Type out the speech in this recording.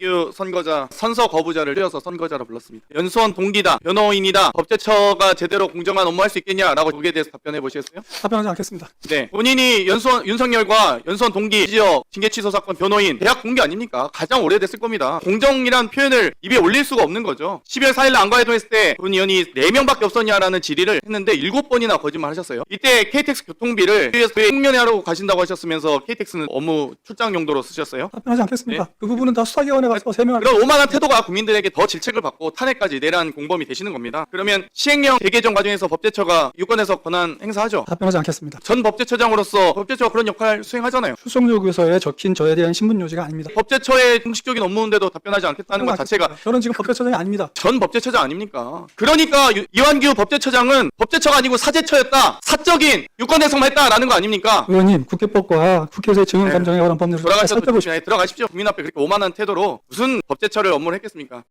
이완규 선거자 선서 거부자를 줄여서 선거자라 불렀습니다. 연수원 동기다, 변호인이다, 법제처가 제대로 공정한 업무할 수 있겠냐라고 거기에 대해서 답변해 보시겠어요? 답변하지 않겠습니다. 네. 본인이 연수원 윤석열과 연수원 동기, 지역 징계 취소 사건 변호인 대학 공개 아닙니까? 가장 오래됐을 겁니다. 공정이란 표현을 입에 올릴 수가 없는 거죠. 12월 4일 날 안과회동했을 때본 의원이 4명밖에 없었냐라는 질의를 했는데 7번이나 거짓말 하셨어요. 이때 KTX 교통비를 위해서 홍면회 하러 가신다고 하셨으면서 KTX는 업무 출장 용도로 쓰셨어요. 답변하지 않겠습니다. 그 부분은 다 수사기관에 가서 세명할 그런 오만한 태도가 국민들에게 더 질책을 받고 탄핵까지 내란 공범이 되시는 겁니다. 그러면 시행령 재개정 과정에서 법제처가 유권에서 권한 행사하죠. 답변하지 않겠습니다. 전 법제처장으로서 법제처가 그런 역할 수행하잖아요. 출석 요구서에 적힌 저에 대한 신분 요지가 아닙니다. 법제처의 공식적인 업무인데도 답변하지 않겠다는 것 자체가 저는 지금 법제처장이 아닙니다. 전 법제처장 아닙니까? 그러니까 유- 이완규 법제처장은 법제처가 아니고 사제처였다. 사적인 유권 해석만 했다라는 거 아닙니까? 의원님, 국회법과 국회에서의 증언 네. 감정에 관한 법률을 잘 돌아가셔도 살펴보십시오. 네, 들어가십시오. 국민 앞에 그렇게 오만한 태도로 무슨 법제처를 업무를 했겠습니까?